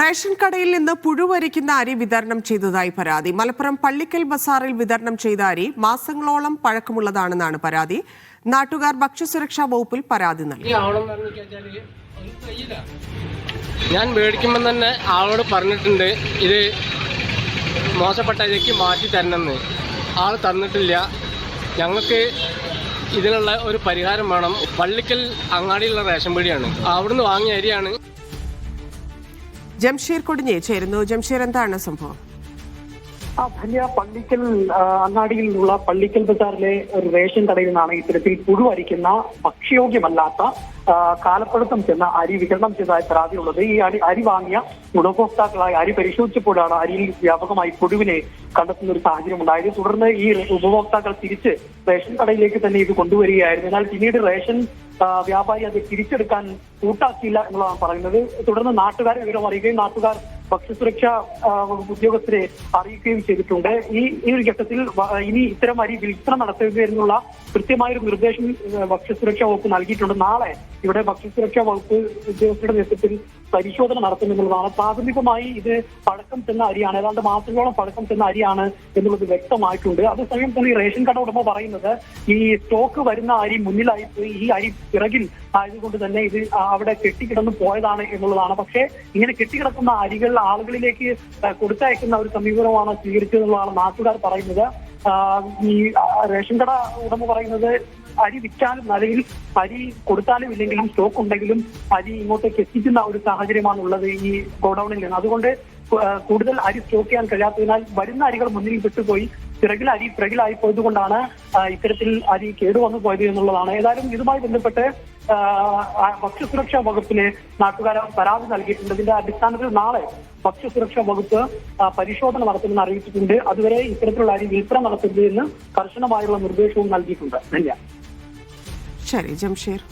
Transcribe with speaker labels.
Speaker 1: Ration കടയിൽ നിന്ന് പുഴുവരിക്കുന്ന അരി വിതരണം ചെയ്തതായി പരാതി. മലപ്പുറം പള്ളിക്കൽ ബസാറിൽ വിതരണം ചെയ്ത അരി മാസങ്ങളോളം പഴക്കമുള്ളതാണെന്നാണ് പരാതി. നാട്ടുകാർ ഭക്ഷ്യസുരക്ഷാ വകുപ്പിൽ പരാതി നൽകി.
Speaker 2: ഞാൻ മേടിക്കുമ്പോൾ തന്നെ ആളോട് പറഞ്ഞിട്ടുണ്ട് ഇത് മോശപ്പെട്ട അരിക്ക് മാറ്റി തരണമെന്ന്. ആൾ തന്നിട്ടില്ല. ഞങ്ങൾക്ക് ഇതിനുള്ള ഒരു പരിഹാരം വേണം. പള്ളിക്കൽ അങ്ങാടിയുള്ള റേഷൻ പീടിയാണ് അവിടുന്ന് വാങ്ങിയ അരിയാണ്
Speaker 1: ജംഷീർ കൊടിഞ്ഞേ ചേരുന്നു. ജംഷീർ എന്താണ് സംഭവം?
Speaker 3: ആ ധന്യ പള്ളിക്കൽ അങ്ങാടിയിൽ നിന്നുള്ള പള്ളിക്കൽ ബസാറിലെ ഒരു റേഷൻ കടയിൽ നിന്നാണ് ഇത്തരത്തിൽ പുഴുവരിക്കുന്ന ഭക്ഷ്യയോഗ്യമല്ലാത്ത കാലപ്പഴുത്തം ചെന്ന അരി വിതരണം ചെയ്തതായി പരാതിയുള്ളത്. ഈ അരി അരി വാങ്ങിയ ഗുണഭോക്താക്കളായി അരി പരിശോധിച്ചപ്പോഴാണ് അരിയിൽ വ്യാപകമായി പുഴുവിനെ കണ്ടെത്തുന്ന ഒരു സാഹചര്യം ഉണ്ടായത്. തുടർന്ന് ഈ ഉപഭോക്താക്കൾ തിരിച്ച് റേഷൻ കടയിലേക്ക് തന്നെ ഇത് കൊണ്ടുവരികയായിരുന്നു. എന്നാൽ പിന്നീട് റേഷൻ വ്യാപാരി അത് തിരിച്ചെടുക്കാൻ കൂട്ടാക്കിയില്ല എന്നുള്ളതാണ് പറയുന്നത്. തുടർന്ന് നാട്ടുകാരെ വിവരം അറിയുകയും നാട്ടുകാർ ഭക്ഷ്യസുരക്ഷാ ഉദ്യോഗസ്ഥരെ അറിയിക്കുകയും ചെയ്തിട്ടുണ്ട്. ഈ ഈ ഒരു ഘട്ടത്തിൽ ഇനി ഇത്തരം അരി വിൽപ്പന കൃത്യമായ കൃത്യമായൊരു നിർദ്ദേശം ഭക്ഷ്യസുരക്ഷാ വകുപ്പ് നൽകിയിട്ടുണ്ട്. നാളെ ഇവിടെ ഭക്ഷ്യസുരക്ഷാ വകുപ്പ് ഉദ്യോഗസ്ഥരുടെ നേതൃത്വത്തിൽ പരിശോധന നടത്തുമെന്നുള്ളതാണ് പ്രാഥമികമായി ഇത് പഴക്കം ചെന്ന അരിയാണ്. ഏതാണ്ട് മാസങ്ങളോളം പഴക്കം ചെന്ന അരിയാണ് എന്നുള്ളത് വ്യക്തമായിട്ടുണ്ട്. അതേസമയം തന്നെ റേഷൻ കട ഉടമ പറയുന്നത് ഈ സ്റ്റോക്ക് വരുന്ന അരി മുന്നിലായി പോയി ഈ അരി പിറകിൽ ആയതുകൊണ്ട് തന്നെ ഇത് അവിടെ കെട്ടിക്കിടന്ന് പോയതാണ് എന്നുള്ളതാണ്. പക്ഷേ ഇങ്ങനെ കെട്ടിക്കിടക്കുന്ന അരികൾ ആളുകളിലേക്ക് കൊടുത്തയക്കുന്ന ഒരു സമീപനമാണ് സ്വീകരിച്ചതെന്നുള്ളതാണ് നാട്ടുകാർ പറയുന്നത്. ഈ റേഷൻ കട ഉടമ പറയുന്നത് അരി വിറ്റാലും അല്ലെങ്കിൽ അരി കൊടുത്താലും ഇല്ലെങ്കിലും സ്റ്റോക്ക് ഉണ്ടെങ്കിലും അരി ഇങ്ങോട്ടേക്ക് എത്തിക്കുന്ന ഒരു സാഹചര്യമാണ് ഉള്ളത് ഈ ഗോഡൌണിൽ നിന്ന്. അതുകൊണ്ട് കൂടുതൽ അരി സ്റ്റോക്ക് ചെയ്യാൻ കഴിയാത്തതിനാൽ വരുന്ന അരികൾ മുന്നിൽ വിട്ടുപോയി പിറകിൽ അരി പിറകിലായി പോയതുകൊണ്ടാണ് ഇത്തരത്തിൽ അരി കേടുവന്നു പോയത് എന്നുള്ളതാണ്. ഏതായാലും ഇതുമായി ബന്ധപ്പെട്ട് ഭക്ഷ്യസുരക്ഷാ വകുപ്പിന് നാട്ടുകാർ പരാതി നൽകിയിട്ടുണ്ട്. ഇതിന്റെ അടിസ്ഥാനത്തിൽ നാളെ ഭക്ഷ്യസുരക്ഷാ വകുപ്പ് പരിശോധന നടത്തുമെന്ന് അറിയിച്ചിട്ടുണ്ട്. അതുവരെ ഇത്തരത്തിലുള്ള അരി വിൽപ്പന നടത്തരുത് എന്ന് കർശനമായുള്ള നിർദ്ദേശവും നൽകിയിട്ടുണ്ട്.
Speaker 1: ശരി ജംഷീർ.